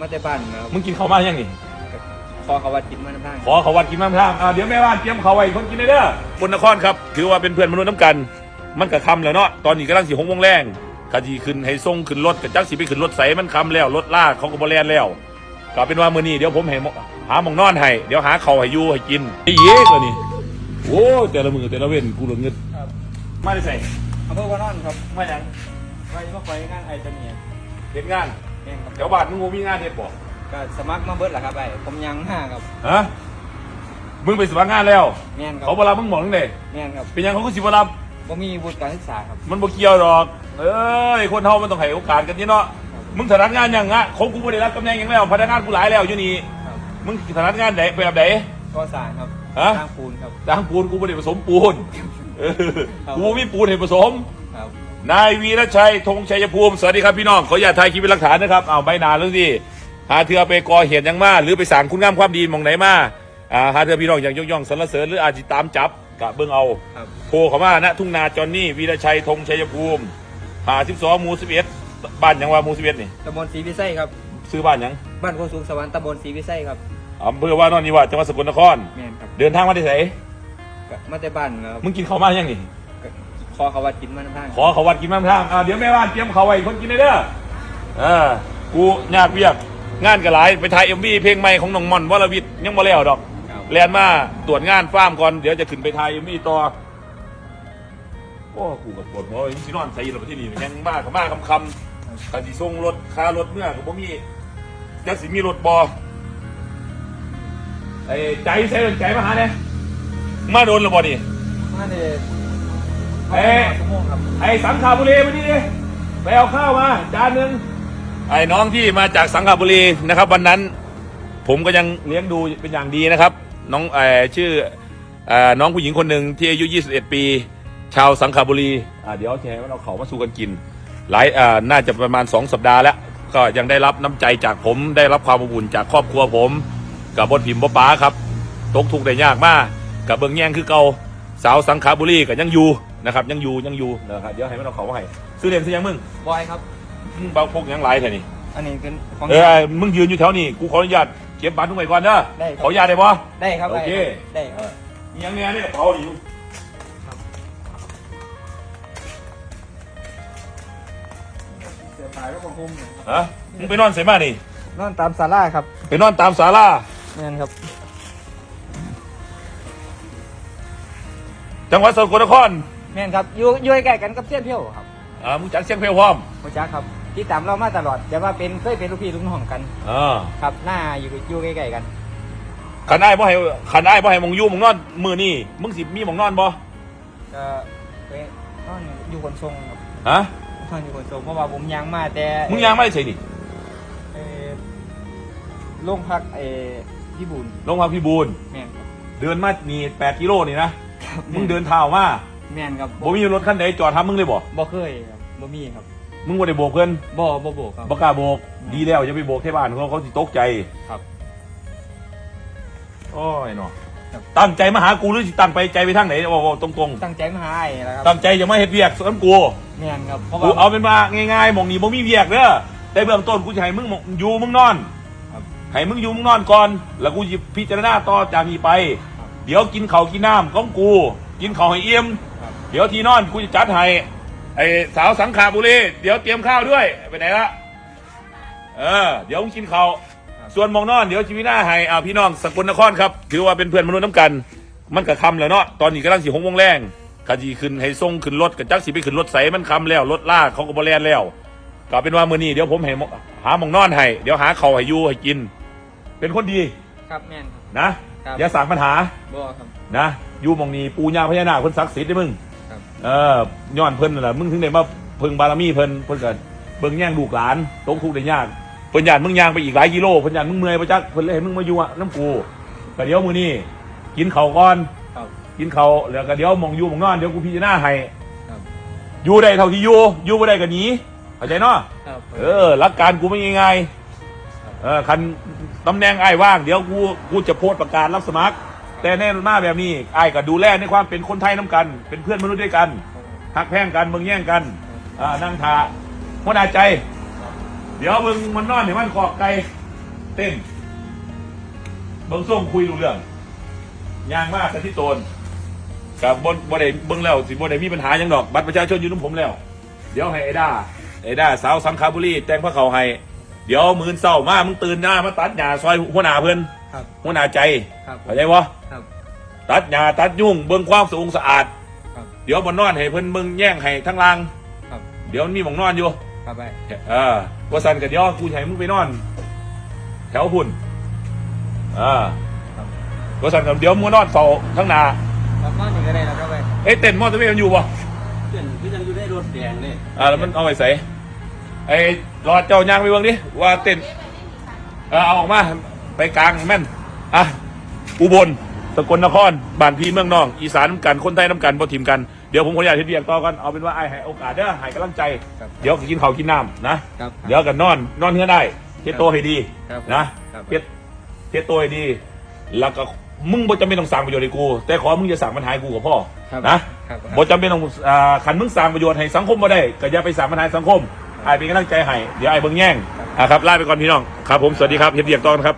มาแต่บ้านนะครับมึงกินข้าวมายังนี่ขอเขาวัดกินมาน้ำบ้านขอเขาวัดกินมาทางอ่าเดี๋ยวแม่บ้านเตรียมเขาไว้คนกินได้เด้อบนนครครับ ถือว่าเป็นเพื่อนมนุษย์น้ำกัน มันก็คำแล้วเนาะตอนนี้กำลังสีหงวงแรงกะทีขึ้นให้ส่งขึ้นรถกับจักสีไปขึ้นรถใสมันคำแล้วรถลากเขาก็บรแลนแล้วก็เป็นว่ามื้อนี้เดี๋ยวผมให้หมอหาหมองนอนให้เดี๋ยวหาเขาวให้อยู่ให้กินไอ้เย้กเลยนี่โอ้ยแต่ละมือแต่ละเว้นกูเหลือเงินครับมาได้ใส่อำเภอวานอนครับมาอย่างไปมาไปงานไอจะเนียเฮ็ดงานแม่นครับเดี๋ยวบาทมึงบ่มีงานเฮ็ดบ่ก็สมัครมาเบิดแหละครับไอ้ผมยังห้าครับฮะมึงไปสมัครงานแล้ว แม่นครับเขาบ่รับมึงหมองจังไดแม่นครับเป็นหยังเขาก็สิบ่รับบ่มีวุฒิการศึกษาครับ มันบ่เกี่ยวหรอก เอ้ย คนเฮามันต้องให้โอกาสกันนี่เนาะ มึงถนัดงานหยังอะคงกูบ่ได้รับตำแหน่งหยังแล้ว พนักงานกูหลายแล้วอยู่นี่ ครับมึงถนัดงานไหนแบบไหนก่อสร้างครับฮะ สร้างปูนครับจ้างปูนกูบ่ได้ผสมปูนเออครับกูบ่มีปูนให้ผสม ครับ นายวีรชัยธงชัยภูมิ สวัสดีครับพี่น้องขออย่าตถ่ายคลิปเป็นหลักฐานนะครับเอาใบหนาเรื่องที่หาเธอไปก่อเหตุหยังมาหรือไปสั่งคุณงามความดีหมองไหนมาอ่าหาเธอพี่น้องอย่างยกย่องสรรเสริญหรืออาจจะตามจับกะเบิ่งเอาครับโทรเข้ามาณทุ่งนาจอนนี่วีรชัยธงชัยภูมิหาสิบสองหมู่สิบเอ็ดบ้านหยังว่าหมู่สิบเอ็ดนี่ตำบลศรีวิไสครับซื้อบ้านหยังบ้านโคสูงสวรรค์ตำบลศรีวิไสครับอำเภอว่านอนนิวาสจังหวัดสกลนครแม่นครับเดินทางมาได้ไสก็มาแต่บ้านนะครับมึงกินข้าวมายังนี่ก็ ขอเขาวัดกินมาน้ำบ้านขอเขาวัดกินมาทางอ่าเดี๋ยวแม่บ้านเตรียมเขาวไว้คนกินได้เด้อเออกูยากเวียกงานก็หลายไปถ่ายเอ็มวีเพลงใหม่ของน้องม่อนวรวิทย์ยังบ่แล้วดอกครับแลนมาตรวจงานฟาร์มก่อนเดี๋ยวจะขึ้นไปถ่ายเอ็มวีต่อโอ้กูกับปวดหัวยังสินอนใส่ระเบิดที่นี่ยังมากกับมากคำคำการสิส่งรถค่ารถเมื่อก็บ่มีจักสิมีรถบอไอ้ใจใส่ใจมาหาเนี่ยมาโดนแล้วบ่นี่มาเด เอ๊ะชั่วโมงครับไอ้สังขาบุรีมานี่ดิไปเอาข้าวมาจานหนึ่งไอ้น้องที่มาจากสังขาบุรีนะครับ วันนั้น ผมก็ยังเลี้ยงดูเป็นอย่างดีนะครับ น้องเอ่อชื่ออน้องผู้หญิงคนหนึ่งที่อายุ 21 ปี ชาวสังขบุรีเดี๋ยวแชร์ว่าเราเขามาสู่กันกิน หลายน่าจะประมาณ 2 สัปดาห์แล้ว ก็ยังได้รับน้ำใจจากผมได้รับความอบอุ่นจากครอบครัวผม กับบนพิมพ์ป้าครับ ตกทุกข์ได้ยากมากกับเบิงแย่งคือเก่าสาวสังขบุรีก็ยังอยู่ นะครับยังอยู่ยังอยู่นะครับเดี๋ยวให้มันเอาเขามาให้ซื้อเรียนซื้อยังมึงบอยครับ มึงเบาพกยังไรแค่นี้อันนี้เป็นของ เออมึงยืนอยู่แถวนี้กูขออนุญาตเก็บบัตรทุกใบก่อนเด้อได้ครับ ขออนุญาตได้ปะ ได้ครับโอเค ได้ครับมียังไงเนี่ยกระเป๋าอยู่เสือผายก็คงคุมเนี่ยฮะมึงไปนอนใส่มานี่นอนตามศาลาครับไปนอนตามศาลาแม่นครับจังหวัดสกลนครแม่นครับอยู่อยู่ใกล้ๆกันกับเสี้ยนเพียวครับอ่ามึงจัดเสียงเพลงพร้อมโคจักครับที่ตามเรามาตลอดแต่ว่าเป็นเคยเป็นลูกพี่ลูกน้องกันอ่าครับหน้าอยู่อยู่ใกล้ๆกัน ขันอ้ายบ่ให้ขันอ้ายบ่ให้มองอยู่มองนอนมือนี่มึงสิมีมองนอนบ่ก็ไปนอนอยู่คนทรงครับฮะนอนอยู่คนทรงเพราะว่าผมยังมาแต่มึงยังไม่ได้ใส่นี่เอ่อโรงพักเออพี่บุญลงมาพี่บูนแม่นครับเดินมานี่แปดกิโลนี่นะครับมึงเดินเท้ามา แม่นครับบ่มีรถคันใดจอดทำมึงเลยบ่บ่เคยครับบ่มีครับมึงบ่ได้โบกเพิ่นบ่บ่โบกครับบ่กล้าโบก ดีแล้วอย่าไปโบกที่บ้านเขาเขาสิตกใจครับโอ้ยเนาะครับตั้งใจมาหากูหรือสิตั้งไปใจไปทางไหนบอกตรงตั้งใจมาหาไอ้แล้วคๆรับตั้งใจจะมาเฮ็ดเวียกสวนกูแม่นครับเพราะกูว่าเอาเป็นว่าง่ายๆหมองนี้บ่มีเวียกเด้อแต่เบื้องต้นกูจะให้มึงหม้องอยู่มึงนอนครับให้มึงอยู่มึงนอนก่อน แล้วกูจะพิจารณาต่อจากนี้ไปครับเดี๋ยวกินข้าวกินน้ำของกู กินข้าวให้เอี่ยมครับเดี๋ยวที่นอนกูจะจัดให้ไอ้สาวสังขาบุรีเดี๋ยวเตรียมข้าวด้วยไปไหนละเออเดี๋ยวมึงกินข้าวส่วนหมองนอนเดี๋ยวชีวิตหน้าให้อ่าพี่น้องสกลนครครับถือว่าเป็นเพื่อนมนุษย์น้ำกัน มันก็คำแล้วเนาะตอนนี้กำลังสิหงวงแรงกะจีขึ้นให้ส่งขึ้นรถกับจักสิไปขึ้นรถใสมันคำแล้วรถลากเขาก็บรแลนแล้วก็เป็นว่ามื้อนี้เดี๋ยวผมให้หมอหาหมองนอนให้เดี๋ยวหาข้าวให้อยู่ให้กิน เป็นคนดีครับแม่นครับนะครับอย่าสั่งปัญหาบ่ครับนะ อยู่หมองนี้ปูญาพญานาคเพิ่นศักดิ์สิทธิ์ได้อมึงครับ เออย้อนเพิ่นนั่นแหละมึงถึงได้มาเพิ่งบารมีเพิ่นเพิ่นก็เบิ่งแย่งลูกหลานตกทุกข์ได้ยากเพิ่นยานมึงย่างไปอีกหลายกิโลเพิ่นยานมึงเมื่อยไปจักเพิ่นเลยให้มึงมาอยู่อะน้ำกูก็เดี๋ยวมื้อนี้กินข้าวก่อน ครับ กินข้าวแล้วก็เดี๋ยวหมองอยู่หมองนอนเดี๋ยวกูพิจารณาให้ครับ อยู่ได้เท่าที่อยู่อยู่บ่ได้ก็หนีเข้าใจเนาะครับเออหลักการกูไม่ง่ายๆเออคันตำแหน่งไอ้ายว่าง เดี๋ยวกูกูจะโพสต์ประกาศรับสมัคร แต่แน่นมาแบบนี้ไอ้ายก็ดูแลในความเป็นคนไทยน้ำกัน เป็นเพื่อนมนุษย์ด้วยกันหักแพ่งกันเมืองแย่งกันอ่านั่งทาหัวหน้าใจ เดี๋ยวมึงมันนอนเห็นมันขอกไก่เต้นเบิ้งส่งคุยรู้เรื่องยางมากสันที่โตนกับบนบ่ไดเบิ้งแล้วสิบ่ไดมีปัญหาหยังดอกบัตรประชาชนอยู่นุ่มผมแล้ว เดี๋ยวให้ไอ้ด้าไอ้ด้าสาวสังขบุรีแต่งพระเขาให้ เดี๋ยวมือเศร้ามามึงตื่นหน้ามาตัดหญ้าซอยหัวหน้าเพิ่น ครับ หัวหน้าใจครับเข้าใจบ่ครับ ตัดหญ้าตัดยุ่งเบิ่งความสะอาดสะอาด ครับเดี๋ยวบนนอนให้เพิ่นมึงแย่งให้ทั้งล่างครับ เดี๋ยวมันมีหมองนอนอยู่ ครับไปเออว่าสันกับเดี๋ยวกูจะให้มึงไปนอน แถวหุ่นเอ่าครับว่าสันกับเดี๋ยวมึงนอนเฝ้าทั้งหนาครับนอนนี่ก็ได้แล้วครับไปเอ้ยเต้นมอเตอร์เวย์มันอยู่ปะเพื่อนคือยังอยู่ได้รถแดงเนี่ยอ่าแล้วมันเอาไปใส่ไอ้รอดเจ้ายางไปเบิ่งดิว่าเต้นเออเอาออกมา ไปกลางแม่นอะอุบลสกลนครบ้านพี่เมืองน้อง อีสานน้ำกันคนไทยน้ำกันบ่ทีมกันเดี๋ยวผมขออนุญาตเฮ็ดเรียกต่อกันเอาเป็นว่าไอ้ให้โอกาสเด้อให้กำลังใจ ครับเดี๋ยวกินข้าวกินน้ำนะ ครับเดี๋ยวกันนอนนอนเฮือได้เฮ็ดโตวให้ดีครับนะครับ เฮ็ดเฮ็ดโตวให้ดี แล้วก็มึงบ่จำเป็นต้องสั่งประโยชน์ให้กู แต่ขอมึงอย่าสั่งปัญหาให้กูกับพ่อครับนะครับบ่จำเป็นต้องอ่าคันมึงสั่งประโยชน์ให้สังคมบ่ได้ก็อย่าไปสั่งปัญหาให้สังคมไอ้ายเป็นกำลังใจให้เดี๋ยวไอ้ายเบิ่งแย่งอะครับลาไปก่อนพี่น้องครับผมสวัสดีครับเฮ็ดเรียกต่อกันครับ